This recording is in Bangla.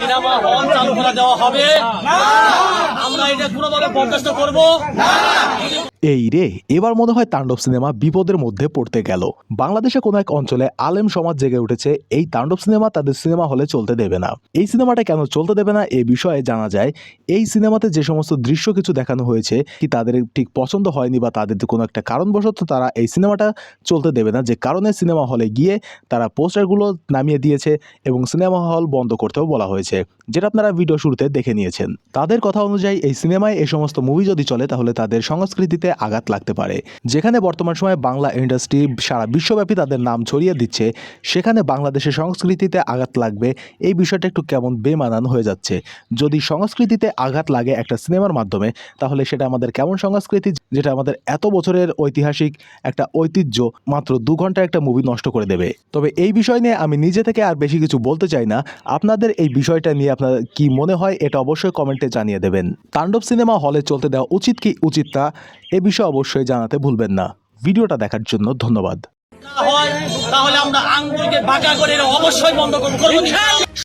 সিনেমা হল চালু করে দেওয়া হবে। আমরা এটা কোনোভাবে বরদাস্ত করব। এই রে, এবার মনে হয় তাণ্ডব সিনেমা বিপদের মধ্যে পড়তে গেল। বাংলাদেশে কোনো এক অঞ্চলে আলেম সমাজ জেগে উঠেছে, এই তাণ্ডব সিনেমা তাদের সিনেমা হলে চলতে দেবে না। এই সিনেমাটা কেন চলতে দেবে না, এ বিষয়ে জানা যায়, এই সিনেমাতে যে সমস্ত দৃশ্য কিছু দেখানো হয়েছে, কি তাদের ঠিক পছন্দ হয়নি বা তাদের কোনো একটা কারণবশত তারা এই সিনেমাটা চলতে দেবে না। যে কারণে সিনেমা হলে গিয়ে তারা পোস্টারগুলো নামিয়ে দিয়েছে এবং সিনেমা হল বন্ধ করতেও বলা হয়েছে, যেটা আপনারা ভিডিও শুরুতে দেখে নিয়েছেন। তাদের কথা অনুযায়ী এই সিনেমায় এই সমস্ত মুভি যদি চলে, তাহলে তাদের সংস্কৃতিতে আঘাত লাগতে পারে। যেখানে বর্তমান সময়ে বাংলা ইন্ডাস্ট্রি সারা বিশ্বব্যাপী তাদের নাম ছড়িয়ে দিচ্ছে, সেখানে বাংলাদেশের সংস্কৃতিতে আঘাত লাগবে। এই বিষয়টা একটু কেমন বেমানান হয়ে যাচ্ছে। যদি সংস্কৃতিতে আঘাত লাগে একটা সিনেমার মাধ্যমে, তাহলে সেটা আমাদের কেমন সংস্কৃতি, যেটা আমাদের এত বছরের ঐতিহাসিক একটা ঐতিহ্য, মাত্র দু ঘণ্টা একটা মুভি নষ্ট করে দেবে। তবে এই বিষয় নিয়ে আমি নিজে থেকে আর বেশি কিছু বলতে চাই না। আপনাদের এই বিষয়টা নিয়ে আপনার কি মনে হয়, এটা অবশ্যই কমেন্টে জানিয়ে দেবেন। তাণ্ডব সিনেমা হলে চলতে দেওয়া উচিত কি উচিত না এ বিষয়ে অবশ্যই জানাতে ভুলবেন না ভিডিওটা দেখার জন্য ধন্যবাদ তাহলে আমরা আঙ্গুলকে বাঁকা করে অবশ্যই বন্ধ?